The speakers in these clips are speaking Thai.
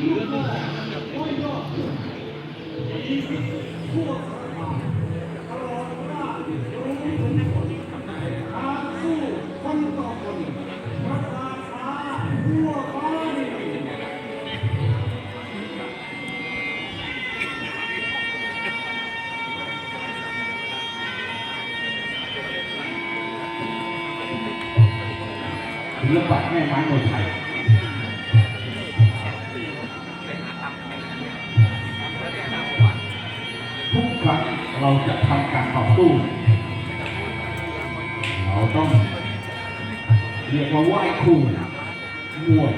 ศิลปะแม่ไม้มวยไทย เราจะทำการต่อสู้ เราต้องเรียกว่าไหว้ครูมวย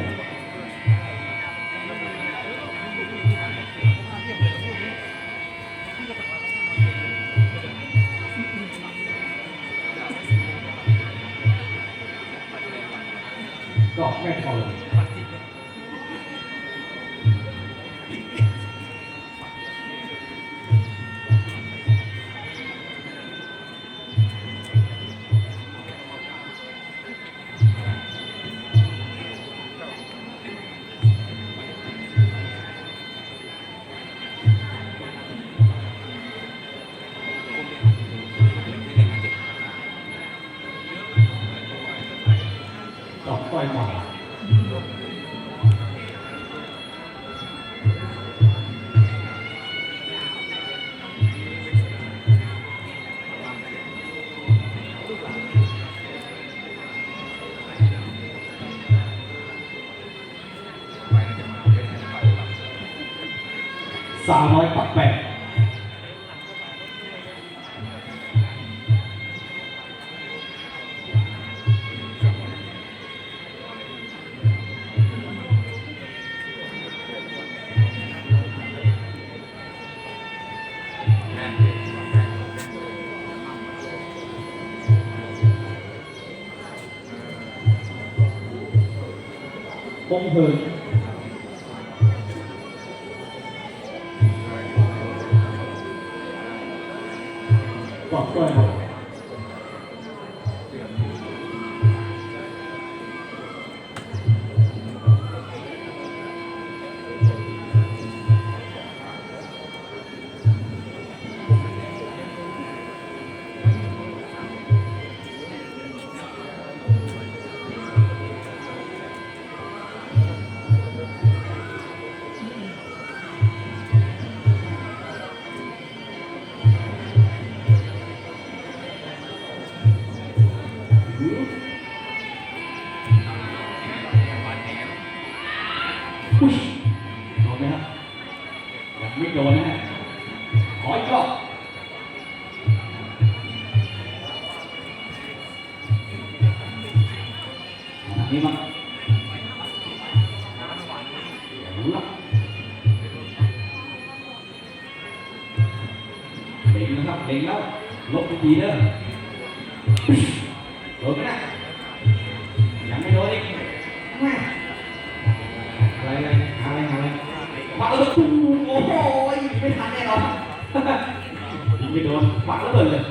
ดอกแม่ทอง อกก้อยหมาสามร้อยแปด คงเพ โดนไหมครับยังไม่โดนนะฮะขออีกรอบอันนี้มารู้ละเล็งนะครับเล็งแล้วลบไปทีเด้อโดนไหมนะ ระเบิดตุ้มโอ้โหไม่ทันแน่นอนยิงไม่โดนปักระเบิดเลย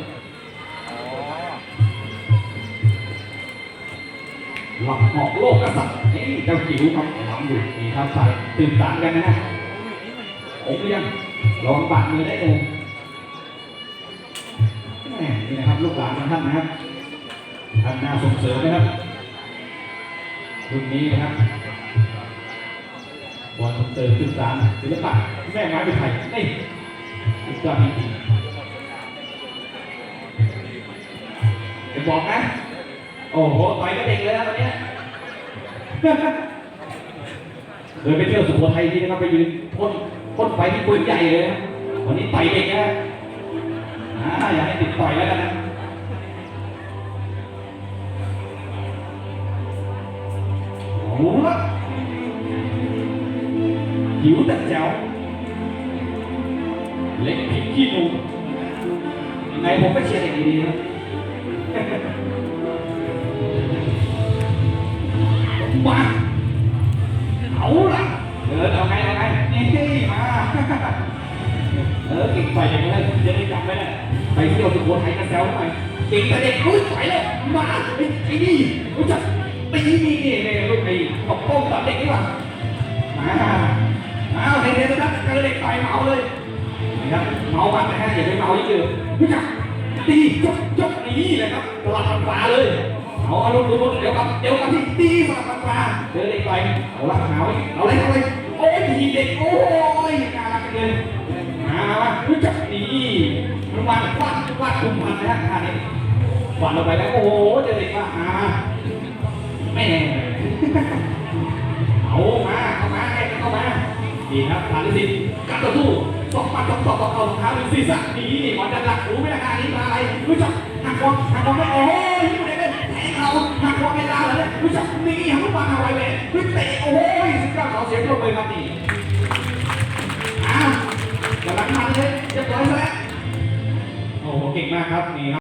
หลับหอกโลกกษัตริย์นี่เจ้าจิ๋วครับหลังอยู่มีครับใส่ตื่นตานกันนะฮะผมยังลองปากมือได้เลยแม่นี่นะครับลูกหลานของท่านนะครับท่านน่าส่งเสริมนะครับรุ่นนี้นะครับ บอลเติมขึ้นสามศิลปะแม่ไม้เป็นไทยนี่สุดยอดจริงๆจะบอกนะ โอ้โหต่อยก็เด็กเลยนะตอนนี้เคยไปเที่ยวสุโขทัยที่นะครับไปยืนพ่นพ่นไฟที่ปืนใหญ่เลยนะวันนี้ต่อยเด็กนะอ่าอยากให้ติดต่อยแล้วกันนะโอ้โห หิวแต่แจ๋วเล็กพริกขี้หนูยังไงผมก็เชียร์เด็กดีๆนะมาเอาละเดินเอาไงเอาไงนี่มา เออเก่งไปอย่างนี้จะได้จำไว้เลยไปเที่ยวสุโขทัยก็แซวหน่อยเก่งแต่เด็กรู้ถอยเลยมาไอ้นี่รู้จักตีนี่นี่นี่ลูกไอ้ตบโป้งสอนเด็กนี่หว่ามา เลยนะเจอเด็กต่อยเมาเลยนะครับเมาบัดนะฮะอย่าไปเมาเยอะๆรู้จักตีจบจบนี่เลยครับตลาดฟันฟ้าเลยเอาอารมณ์ลุ้นเดี๋ยวกับเดี๋ยวกับที่ตีสลับฟันฟ้าเจอเด็กต่อยเอาละหาไว้เอาเลยเอาเลยโอ้ยทีเด็กโอ้ยน่ารักจังเลยมามารู้จักนี่มันวาดวาดวาดคุมพันนะฮะท่านี้วาดลงไปแล้วโอ้โหเจอเด็กมาหาแม่เอามาเข้ามาให้เข้ามา ดีครับฐานที่สิบการต่อสู้สองปัดสองตอกสองเอาสองเท้าหนึ่งศีรษะดีหมอจันหลักรู้ไหมล่ะงานนี้มาอะไรรู้จักหักคอหักคอไม่โอ้ยอยู่ในเล่นแทงเขาหักคอไม่ได้เลยรู้จักนี่หักลูกบอลเอาไว้เลยวิเตะโอ้ยสุดยอดขอเสียงปรบมือครับนี่อ้าวกำลังมันเลยเรียบร้อยซะแล้วโอ้โหเก่งมากครับนี่ครับ